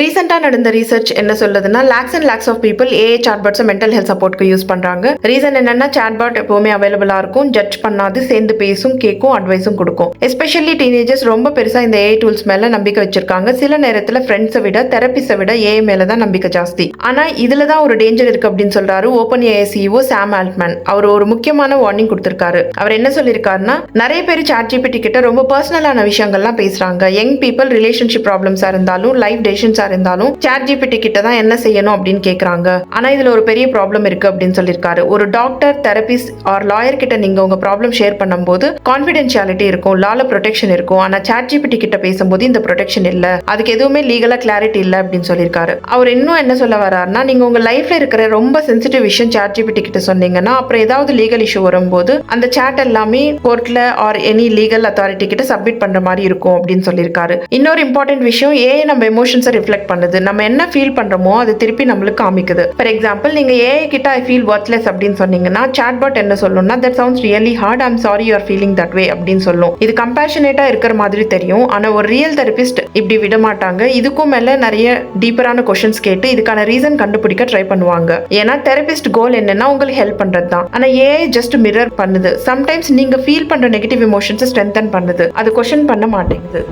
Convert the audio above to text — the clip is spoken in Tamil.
ரீசெண்டாக நடந்த ரிசர்ச் என்ன சொல்லுதுன்னா lakhs and lakhs of people AA சாட்பாட்ஸை மென்டல் ஹெல்த் சப்போர்ட்க்கு யூஸ் பண்ணுறாங்க ரீசன் என்னன்னா சாட்பாட் எப்போவுமே அவைலபிளாக இருக்கும். ஜட்ஜ் பண்ணாது சேர்ந்து பேசும் கேட்கும் அட்வைஸும் கொடுக்கும். எஸ்பெஷலி டீனேஜர்ஸ் ரொம்ப பெருசாக இந்த ஏஐ டூல்ஸ் மேலே நம்பிக்கை வச்சிருக்காங்க. சில நேரத்தில் ஃப்ரெண்ட்ஸை விட தெரப்பிஸை விட ஏஐ மேலே தான் நம்பிக்கை ஜாஸ்தி. ஆனால் இதில் தான் ஒரு டேஞ்சர் இருக்கு அப்படின்னு சொல்றாரு open AI CEO Sam Altman அவர் ஒரு முக்கியமான வார்னிங் கொடுத்துருக்காரு. அவர் என்ன சொல்லியிருக்காருன்னா நிறைய பேர் சாட் ஜிபிடி கிட்ட ரொம்ப பர்சனலான விஷயங்கள்லாம் பேசுகிறாங்க யங் பீப்புள் ரிலேஷன்ஷிப் ப்ராப்ளம்ஸாக இருந்தாலும் லைஃப் டெசிஷன்ஸாக இருந்தாலும் சேட் ஜிபிடி கிட்ட தான் என்ன செய்யணும் அப்படின்னு கேட்குறாங்க ஆனா இதுல ஒரு பெரிய ப்ராப்ளம் இருக்கு அப்படின்னு சொல்லியிருக்காரு. ஒரு டாக்டர் தெரபிஸ்ட் ஆர் லாயர் கிட்ட நீங்க உங்க ப்ராப்ளம் ஷேர் பண்ணும்போது கான்ஃபிடென்ஷியாலிட்டி இருக்கும் லால ப்ரொடெக்ஷன் இருக்கும். ஆனால் சேட் ஜிபிடி கிட்ட பேசும்போது இந்த ப்ரொடெக்ஷன் இல்ல. அதுக்கு எதுவுமே லீகலா கிளாரிட்டி இல்ல அப்படின்னு சொல்லியிருக்காரு. அவர் இன்னும் என்ன சொல்ல வர்றாருன்னா நீங்க உங்க லைஃப்ல இருக்கிற ரொம்ப சென்சிட்டிவ் விஷயம் சேட் ஜிபிடி கிட்ட சொன்னீங்கன்னா அப்புறம் ஏதாவது லீகல் இஷ்யூ வரும்போது அந்த சேட் எல்லாமே கோர்ட்ல ஆர் எனி லீகல் அத்தாரிட்டி கிட்ட சப்மிட் பண்ற மாதிரி இருக்கும் அப்படின்னு சொல்லியிருக்காரு. இன்னொரு இம்பார்ட்டன்ட் விஷயம் ஏன் நம்ம எமோஷன்ஸை ரிஃப்ளெக்ட் பண்ணுது. நம்ம என்ன ஃபீல் பண்ணுறோமோ அது திருப்பி நம்மளுக்கு காமிக்குது. ஃபார் எக்ஸாம்பிள் நீங்கள் ஏஐ கிட்ட ஐ ஃபீல் ஒர்த்லெஸ் அப்படின்னு சொன்னீங்கன்னா சாட்பாட் என்ன சொல்லணும்னா that sounds really hard I'm sorry you're feeling that way அப்படின்னு சொல்லும். இது கம்பேஷனேட்டாக இருக்கிற மாதிரி தெரியும். ஆனால் ஒரு ரியல் தெரபிஸ்ட் இப்படி விட மாட்டாங்க. இதுக்கும் மேலே நிறைய டீப்பரான கொஷின்ஸ் கேட்டு இதுக்கான ரீசன் கண்டுபிடிக்க ட்ரை பண்ணுவாங்க. ஏன்னா தெரபிஸ்ட் கோல் என்னன்னா உங்களுக்கு ஹெல்ப் பண்ணுறது தான். ஆனால் ஏஐ ஜஸ்ட் மிரர் பண்ணுது. சம்டைம்ஸ் நீங்கள் ஃபீல் பண்ணுற நெகட்டிவ் இமோஷன்ஸை ஸ்ட்ரென்தன் பண்ணுது. அது கொஷின் பண்ண மாட்டேங்குது.